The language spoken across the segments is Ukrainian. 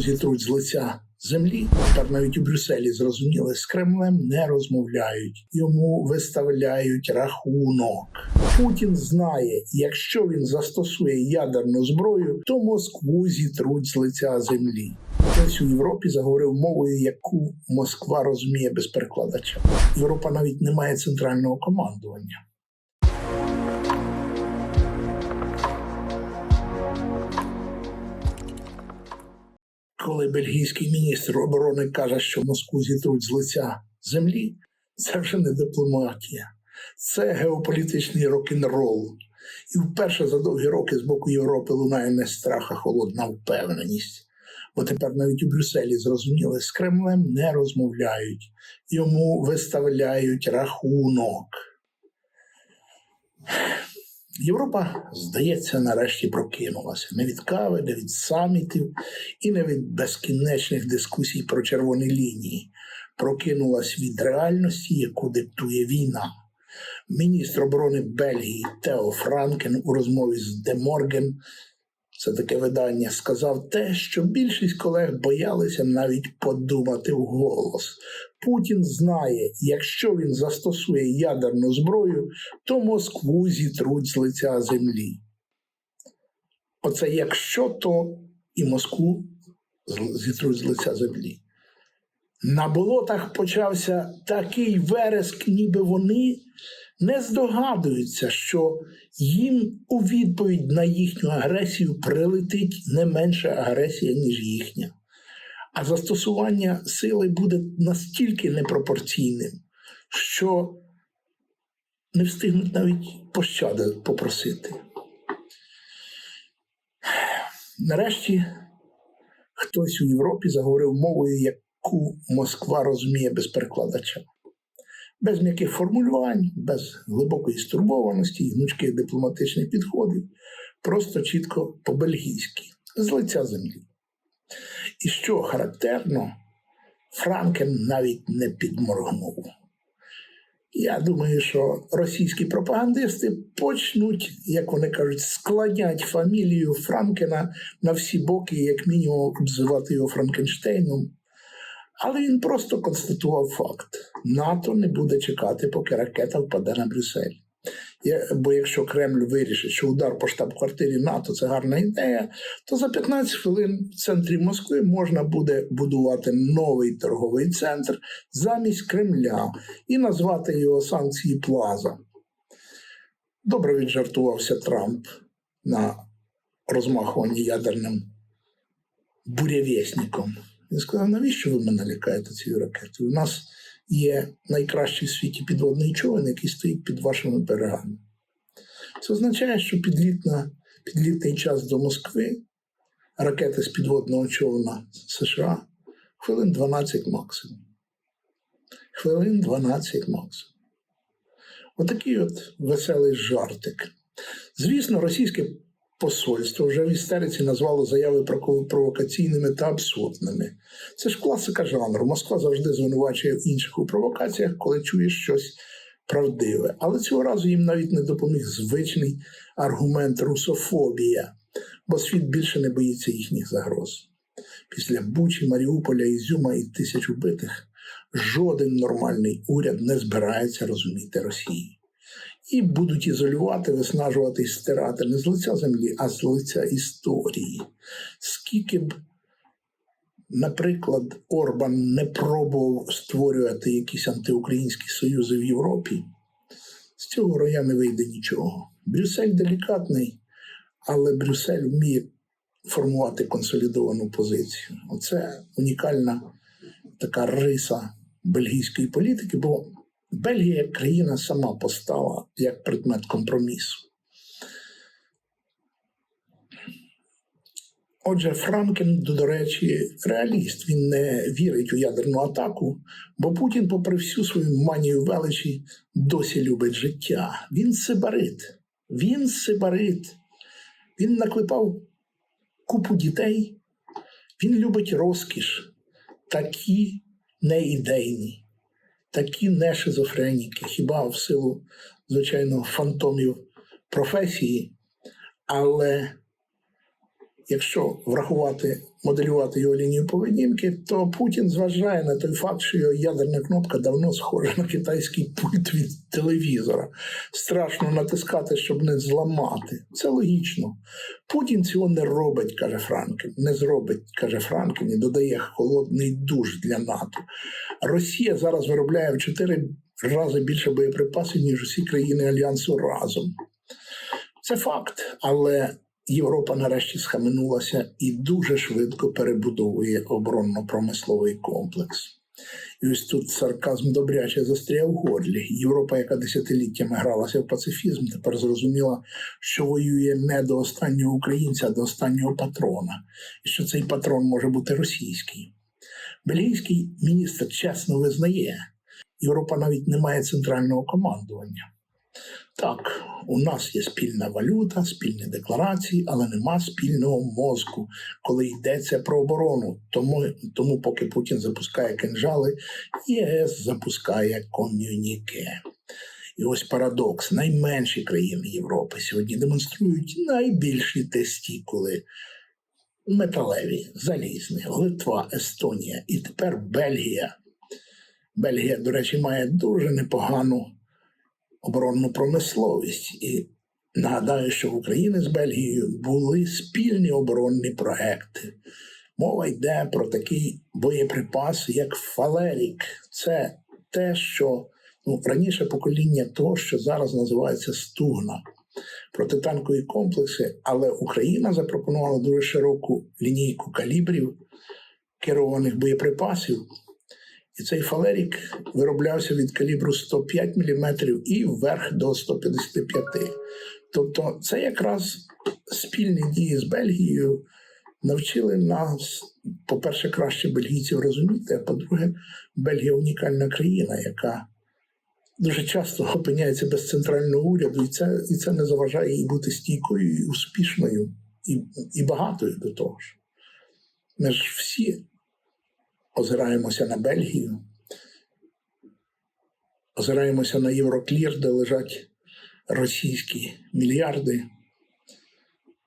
Зітруть з лиця землі. Тепер навіть у Брюсселі зрозуміли, з Кремлем не розмовляють, йому виставляють рахунок. Путін знає, якщо він застосує ядерну зброю, то Москву зітруть з лиця землі. Хтось у Європі заговорив мовою, яку Москва розуміє без перекладача. Європа навіть не має центрального командування. Коли бельгійський міністр оборони каже, що Москву зітруть з лиця землі, це вже не дипломатія, це геополітичний рок-н-рол. І вперше за довгі роки з боку Європи лунає не страх, а холодна впевненість. Бо тепер навіть у Брюсселі зрозуміли, з Кремлем не розмовляють, йому виставляють рахунок. Європа, здається, нарешті прокинулася не від кави, не від самітів і не від безкінечних дискусій про червоні лінії. Прокинулась від реальності, яку диктує війна. Міністр оборони Бельгії Тео Франкен у розмові з Де Морген, це таке видання, сказав те, що більшість колег боялися навіть подумати вголос. Путін знає, якщо він застосує ядерну зброю, то Москву зітруть з лиця землі. Оце якщо то і Москву зітруть з лиця землі. На болотах почався такий вереск, ніби вони не здогадуються, що їм у відповідь на їхню агресію прилетить не менша агресія, ніж їхня. А застосування сили буде настільки непропорційним, що не встигнуть навіть пощади попросити. Нарешті хтось у Європі заговорив мовою, яку Москва розуміє без перекладача. Без м'яких формулювань, без глибокої стурбованості і гнучких дипломатичних підходів, просто чітко по-бельгійськи, з лиця землі. І що характерно, Франкен навіть не підморгнув. Я думаю, що російські пропагандисти почнуть, як вони кажуть, складняти фамілію Франкена на всі боки, як мінімум, обзивати його Франкенштейном. Але він просто констатував факт: НАТО не буде чекати, поки ракета впаде на Брюссель. Бо якщо Кремль вирішить, що удар по штаб-квартирі НАТО це гарна ідея, то за 15 хвилин в центрі Москви можна буде будувати новий торговий центр замість Кремля і назвати його санкції Плаза. Добре віджартувався Трамп на розмахуванні ядерним бурєвєсніком. Він сказав, навіщо ви мене лякаєте цією ракетою? У нас є найкращий в світі підводний човен, який стоїть під вашими берегами. Це означає, що підлітна, підлітний час до Москви ракети з підводного човна США хвилин 12 максимум. Хвилин 12 максимум. Отакий от веселий жартик. Звісно, російське посольство вже в істериці назвало заяви провокаційними та абсурдними. Це ж класика жанру. Москва завжди звинувачує інших у провокаціях, коли чує щось правдиве. Але цього разу їм навіть не допоміг звичний аргумент русофобія, бо світ більше не боїться їхніх загроз. Після Бучі, Маріуполя, Ізюма і тисяч убитих жоден нормальний уряд не збирається розуміти Росії. І будуть ізолювати, виснажувати і стирати не з лиця землі, а з лиця історії. Скільки б, наприклад, Орбан не пробував створювати якісь антиукраїнські союзи в Європі, з цього роя не вийде нічого. Брюссель делікатний, але Брюссель вміє формувати консолідовану позицію. Оце унікальна така риса бельгійської політики, бо Бельгія як країна сама постала як предмет компромісу. Отже, Франкен, до речі, реаліст. Він не вірить у ядерну атаку, бо Путін, попри всю свою манію величі, досі любить життя. Він сибарит. Він сибарит. Він наклепав купу дітей. Він любить розкіш, такі неідейні, такі не шизофреніки, хіба в силу, звичайно, фантомів професії. Але якщо врахувати, моделювати його лінію поведінки, то Путін зважає на той факт, що його ядерна кнопка давно схожа на китайський пульт від телевізора. Страшно натискати, щоб не зламати. Це логічно. Путін цього не робить, каже Франкен. Не зробить, каже Франкен, і додає холодний душ для НАТО. Росія зараз виробляє в чотири рази більше боєприпасів, ніж усі країни Альянсу разом. Це факт, але Європа нарешті схаменулася і дуже швидко перебудовує оборонно-промисловий комплекс. І ось тут сарказм добряче застряв у горлі. Європа, яка десятиліттями гралася в пацифізм, тепер зрозуміла, що воює не до останнього українця, а до останнього патрона, і що цей патрон може бути російський. Бельгійський міністр чесно визнає, Європа навіть не має центрального командування. Так, у нас є спільна валюта, спільні декларації, але нема спільного мозку, коли йдеться про оборону. Тому, тому поки Путін запускає кинжали, ЄС запускає ком'юніке. І ось парадокс: найменші країни Європи сьогодні демонструють найбільші тестікули. Металеві, залізні, Литва, Естонія і тепер Бельгія. Бельгія, до речі, має дуже непогану оборонну промисловість. І нагадаю, що в Україні з Бельгією були спільні оборонні проекти. Мова йде про такий боєприпас, як Фалерік. Це те, що ну, раніше покоління того, що зараз називається Стугна. Протитанкові комплекси, але Україна запропонувала дуже широку лінійку калібрів керованих боєприпасів. І цей фалерік вироблявся від калібру 105 мм і вверх до 155. Тобто, це якраз спільні дії з Бельгією навчили нас, по-перше, краще бельгійців розуміти, а по-друге, Бельгія унікальна країна, яка дуже часто опиняється без центрального уряду, і це, і це не заважає їй бути стійкою, і успішною і, і багатою до того ж. Ми ж всі озираємося на Бельгію, озираємося на Євроклір, де лежать російські мільярди.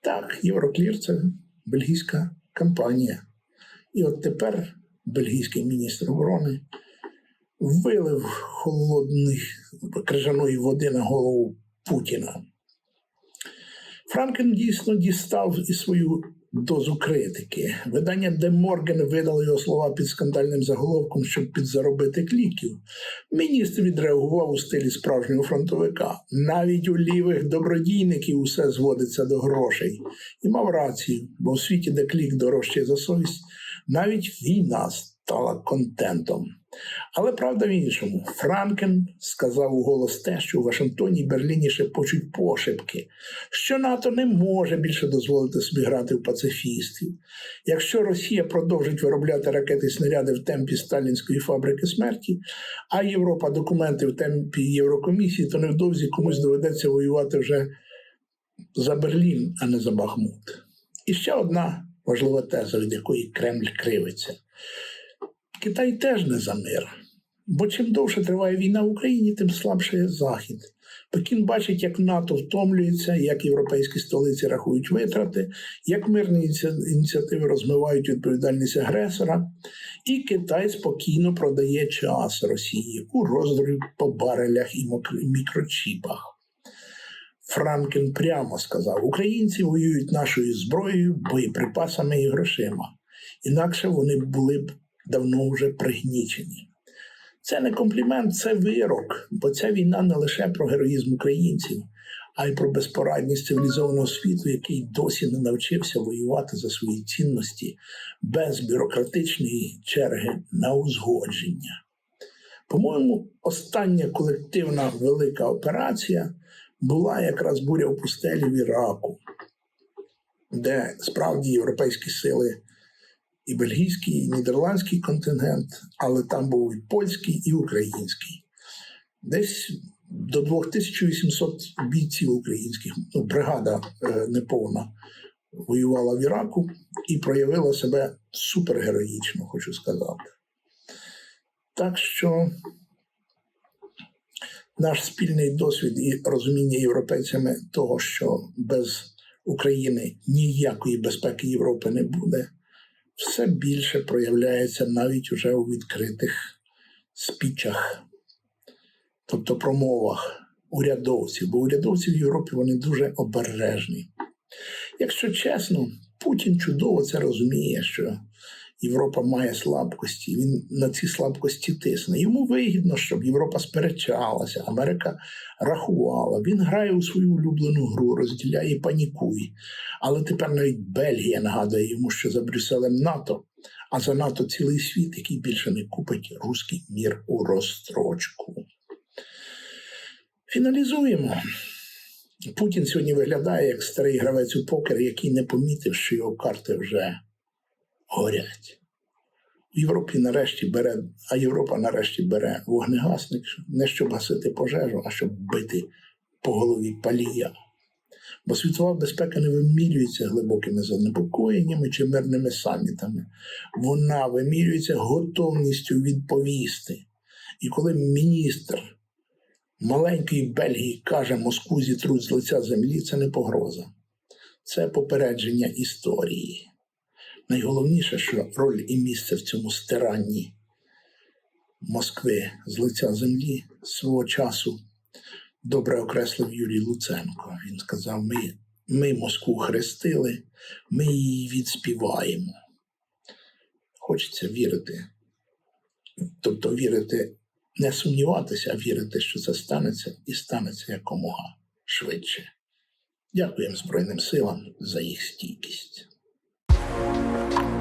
Так, Євроклір це бельгійська компанія. І от тепер бельгійський міністр оборони вилив холодних крижаної води на голову Путіна. Франкен дійсно дістав і свою дозу критики. Видання Де Морген видало його слова під скандальним заголовком, щоб підзаробити кліків. Міністр відреагував у стилі справжнього фронтовика. Навіть у лівих добродійників усе зводиться до грошей. І мав рацію, бо в світі, де клік дорожче за совість, навіть війна стала контентом. Але правда в іншому. Франкен сказав у голос те, що у Вашингтоні і Берліні шепочуть пошепки, що НАТО не може більше дозволити собі грати в пацифістів. Якщо Росія продовжить виробляти ракети і снаряди в темпі сталінської фабрики смерті, а Європа документи в темпі Єврокомісії, то невдовзі комусь доведеться воювати вже за Берлін, а не за Бахмут. І ще одна важлива теза, від якої Кремль кривиться. Китай теж не за мир. Бо чим довше триває війна в Україні, тим слабше Захід. Пекін бачить, як НАТО втомлюється, як європейські столиці рахують витрати, як мирні ініціативи розмивають відповідальність агресора, і Китай спокійно продає час Росії у роздріб по барелях і мікрочіпах. Франкен прямо сказав: українці воюють нашою зброєю, боєприпасами і грошима. Інакше вони були б давно вже пригнічені. Це не комплімент, це вирок, бо ця війна не лише про героїзм українців, а й про безпорадність цивілізованого світу, який досі не навчився воювати за свої цінності без бюрократичної черги на узгодження. По-моєму, остання колективна велика операція була якраз буря в пустелі в Іраку, де справді європейські сили і бельгійський, і нідерландський контингент, але там був і польський, і український. Десь до 2800 бійців українських, ну, бригада е, неповна, воювала в Іраку і проявила себе супергероїчно, хочу сказати. Так що наш спільний досвід і розуміння європейцями того, що без України ніякої безпеки Європи не буде, все більше проявляється навіть уже у відкритих спічах, тобто промовах урядовців, бо урядовці в Європі вони дуже обережні. Якщо чесно, Путін чудово це розуміє, що Європа має слабкості, він на ці слабкості тисне. Йому вигідно, щоб Європа сперечалася, Америка рахувала. Він грає у свою улюблену гру, розділяє і панікує. Але тепер навіть Бельгія нагадує йому, що за Брюсселем НАТО, а за НАТО цілий світ, який більше не купить руський мір у розстрочку. Фіналізуємо. Путін сьогодні виглядає як старий гравець у покер, який не помітив, що його карти вже горять. Європі нарешті бере, а Європа нарешті бере вогнегасник не щоб гасити пожежу, а щоб бити по голові палія. Бо світова безпека не вимірюється глибокими занепокоєннями чи мирними самітами. Вона вимірюється готовністю відповісти. І коли міністр маленької Бельгії каже Москву зітруть з лиця землі, це не погроза. Це попередження історії. Найголовніше, що роль і місце в цьому стиранні Москви з лиця землі свого часу добре окреслив Юрій Луценко. Він сказав: ми, ми Москву хрестили, ми її відспіваємо. Хочеться вірити. Тобто вірити, не сумніватися, а вірити, що це станеться, і станеться якомога швидше. Дякуємо Збройним силам за їх стійкість. Thank you.